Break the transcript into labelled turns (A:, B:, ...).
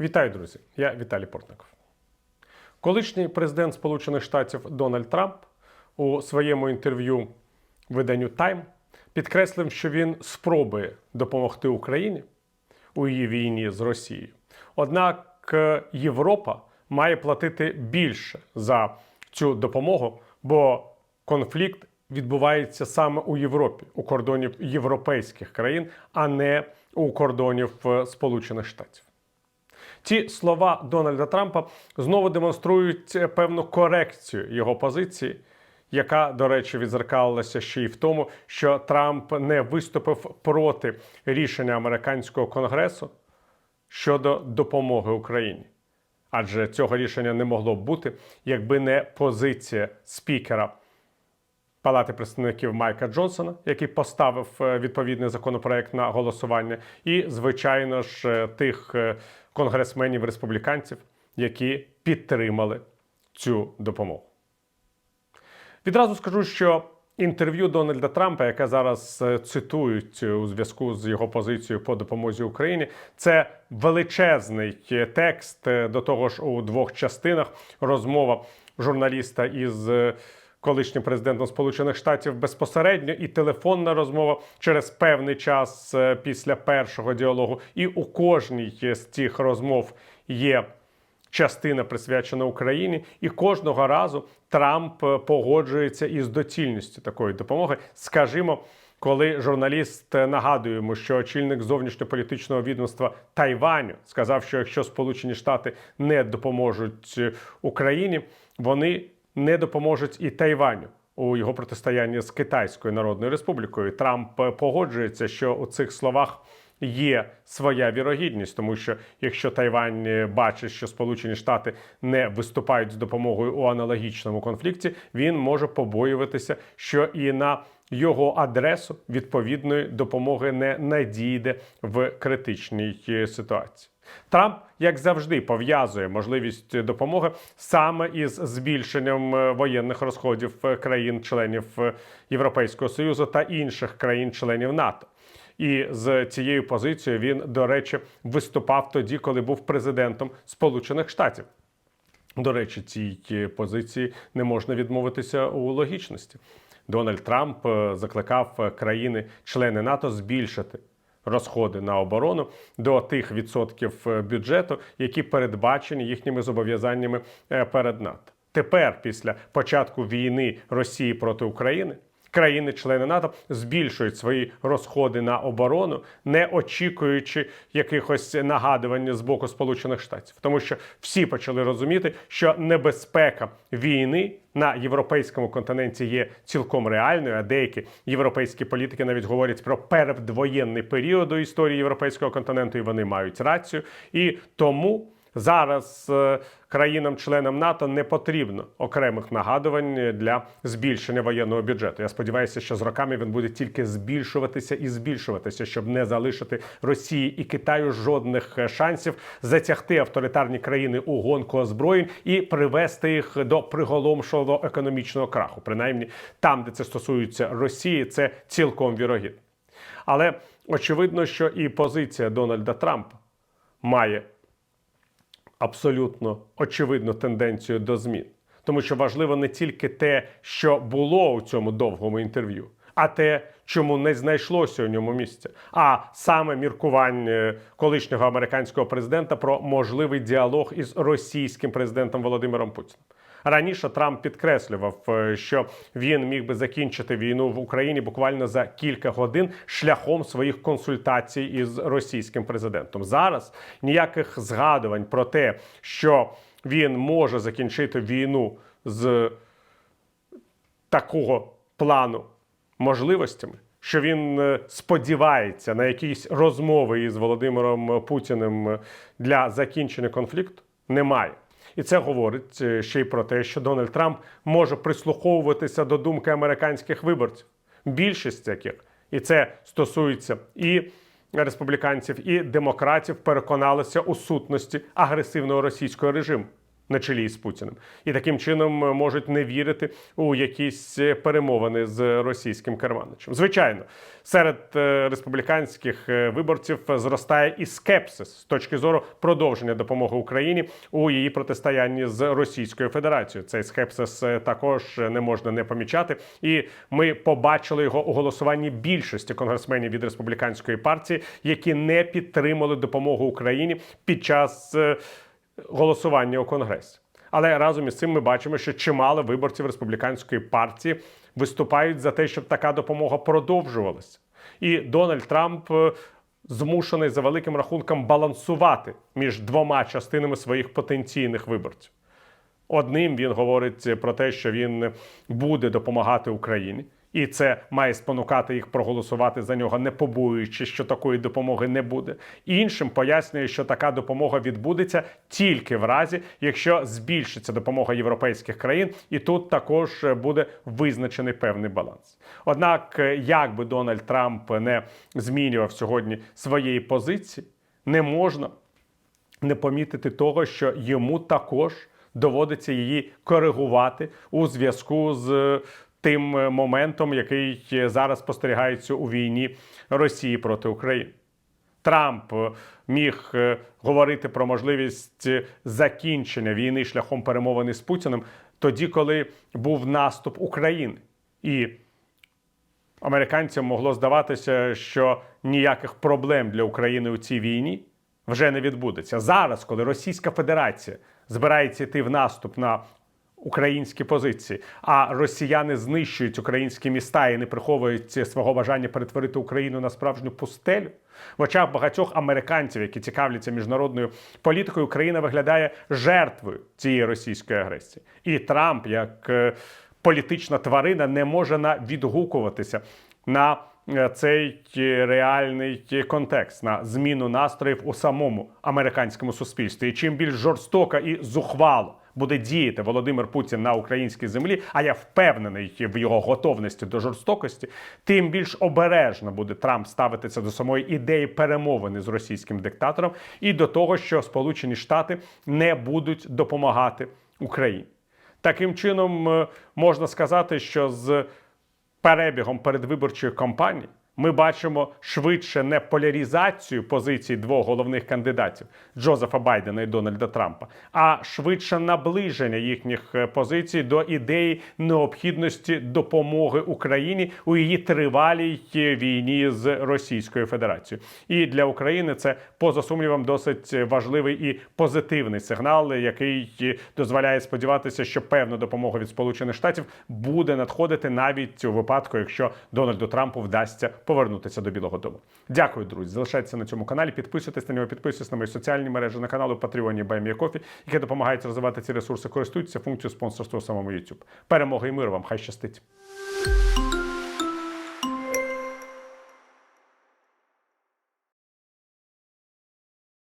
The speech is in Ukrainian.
A: Вітаю, друзі! Я Віталій Портников. Колишній президент Сполучених Штатів Дональд Трамп у своєму інтерв'ю виданню Time підкреслив, що він спробує допомогти Україні у її війні з Росією. Однак е, Європа має платити більше за цю допомогу, бо конфлікт відбувається саме у Європі, у кордонів європейських країн, а не у кордонів е, Сполучених Штатів. Ці слова Дональда Трампа знову демонструють е, певну корекцію його позиції, яка, до речі, відзеркалилася ще й в тому, що Трамп не виступив проти рішення американського конгресу щодо допомоги Україні. Адже цього рішення не могло б бути, якби не позиція спікера Палати представників Майка Джонсона, який поставив е, відповідний законопроект на голосування, і, звичайно ж, е, тих конгресменів республіканців, які підтримали цю допомогу. Відразу скажу, що інтерв'ю Дональда Трампа, яке зараз е, цитують у зв'язку з його позицією по допомозі Україні, це величезний е, текст е, до того ж у двох частинах. Розмова журналіста із колишнім президентом Сполучених Штатів безпосередньо і телефонна розмова через певний час е, після першого діалогу. І у кожній з цих розмов є частина присвячена Україні, і кожного разу Трамп е, погоджується із доцільністю такої допомоги. Скажімо, коли журналіст е, нагадує що очільник зовнішньополітичного відомства Тайваню сказав, що якщо Сполучені Штати не допоможуть Україні, вони не допоможуть і Тайваню. У його протистоянні з Китайською Народною Республікою Трамп погоджується, що у цих словах є своя вірогідність, тому що якщо Тайвань бачить, що Сполучені Штати не виступають з допомогою у аналогічному конфлікті, він може побоюватися, що і на його адресу відповідної допомоги не надійде в критичній е, ситуації. Трамп, як завжди, пов'язує можливість допомоги саме із збільшенням е, воєнних розходів е, країн-членів е, Європейського союзу та інших країн-членів НАТО. І з цією позицією він, до речі, виступав тоді, коли був президентом Сполучених Штатів. До речі, цій позиції не можна відмовитися у логічності. Дональд Трамп закликав країни-члени НАТО збільшити розходи на оборону до тих відсотків е, бюджету, які передбачені їхніми зобов'язаннями е, перед НАТО. Тепер, після початку війни Росії проти України, країни-члени НАТО збільшують свої розходи на оборону, не очікуючи якихось нагадувань з боку Сполучених Штатів, тому що всі почали розуміти, що небезпека війни на європейському континенті є цілком реальною. А деякі європейські політики навіть говорять про передвоєнний період у історії європейського континенту, і вони мають рацію. І тому. Зараз е, країнам-членам НАТО не потрібно окремих нагадувань для збільшення воєнного бюджету. Я сподіваюся, що з роками він буде тільки збільшуватися і збільшуватися, щоб не залишити Росії і Китаю жодних е, шансів затягти авторитарні країни у гонку озброєнь і привести їх до приголомшого економічного краху. Принаймні, там, де це стосується Росії, це цілком вірогідно. Але очевидно, що і позиція Дональда Трампа має абсолютно очевидну тенденцію до змін. Тому що важливо не тільки те, що було у цьому довгому інтерв'ю, а те, чому не знайшлося у ньому місця, а саме міркування колишнього американського президента про можливий діалог із російським президентом Володимиром Путіним. Раніше Трамп підкреслював, е, що він міг би закінчити війну в Україні буквально за кілька годин шляхом своїх консультацій із російським президентом. Зараз ніяких згадувань про те, що він може закінчити війну з такого плану можливостями. Що він е, сподівається на якісь розмови із Володимиром Путіним е, для закінчення конфлікту, немає. І це говорить е, ще й про те, що Дональд Трамп може прислуховуватися до думки американських виборців, більшість яких, і це стосується і республіканців, і демократів, переконалися у сутності агресивного російського режиму. На чолі із Путіним, і таким чином е, можуть не вірити у якісь е, перемовини з російським керманичем. Звичайно, серед е, республіканських виборців зростає і скепсис з точки зору продовження допомоги Україні у її протистоянні з Російською Федерацією. Цей скепсис також не можна не помічати, і ми побачили його у голосуванні більшості конгресменів від республіканської партії, які не підтримали допомогу Україні під час голосування у Конгресі. Але разом із цим ми бачимо, що чимало виборців республіканської партії виступають за те, щоб така допомога продовжувалася. І Дональд Трамп е, змушений за великим рахунком балансувати між двома частинами своїх потенційних виборців. Одним він говорить про те, що він буде допомагати Україні, і це має спонукати їх проголосувати за нього, не побоюючись, що такої допомоги не буде. Іншим пояснює, що така допомога відбудеться тільки в разі, якщо збільшиться допомога європейських країн, і тут також буде визначений певний баланс. Однак, як би Дональд Трамп не змінював сьогодні своєї позиції, не можна не помітити того, що йому також доводиться її коригувати у зв'язку з тим моментом, який зараз спостерігається у війні Росії проти України. Трамп міг е, говорити про можливість закінчення війни шляхом перемовини з Путіним тоді, коли був наступ України. І американцям могло здаватися, що ніяких проблем для України у цій війні вже не відбудеться. Зараз, коли Російська Федерація збирається йти в наступ на українські позиції, а росіяни знищують українські міста і не приховують свого бажання перетворити Україну на справжню пустелю. В очах багатьох американців, які цікавляться міжнародною політикою, Україна виглядає жертвою цієї російської агресії. І Трамп, як е, політична тварина, не може на відгукуватися на е, цей е, реальний контекст на зміну настроїв у самому американському суспільстві. І чим більш жорстоко і зухвало буде діяти Володимир Путін на українській землі, а я впевнений в його готовності до жорстокості, тим більш обережно буде Трамп ставитися до самої ідеї перемовини з російським диктатором і до того, що Сполучені Штати не будуть допомагати Україні. Таким чином е, можна сказати, що з перебігом передвиборчої кампанії ми бачимо швидше не поляризацію позицій двох головних кандидатів Джозефа Байдена і Дональда Трампа, а швидше наближення їхніх е, позицій до ідеї необхідності допомоги Україні у її тривалій е, війні з Російською Федерацією. І для України це поза сумнівом досить важливий і позитивний сигнал, який е, дозволяє сподіватися, що певна допомога від Сполучених Штатів буде надходити навіть у випадку, якщо Дональду Трампу вдасться повернутися до Білого Дому. Дякую, друзі. Залишайтеся на цьому каналі. Підписуйтесь на нього, підписуйтесь на мої соціальні мережі на каналу Patreon і BuyMeACoffee, яке допомагає розвивати ці ресурси. Користуйтеся функцією спонсорства у самому YouTube. Перемоги і миру вам! Хай щастить!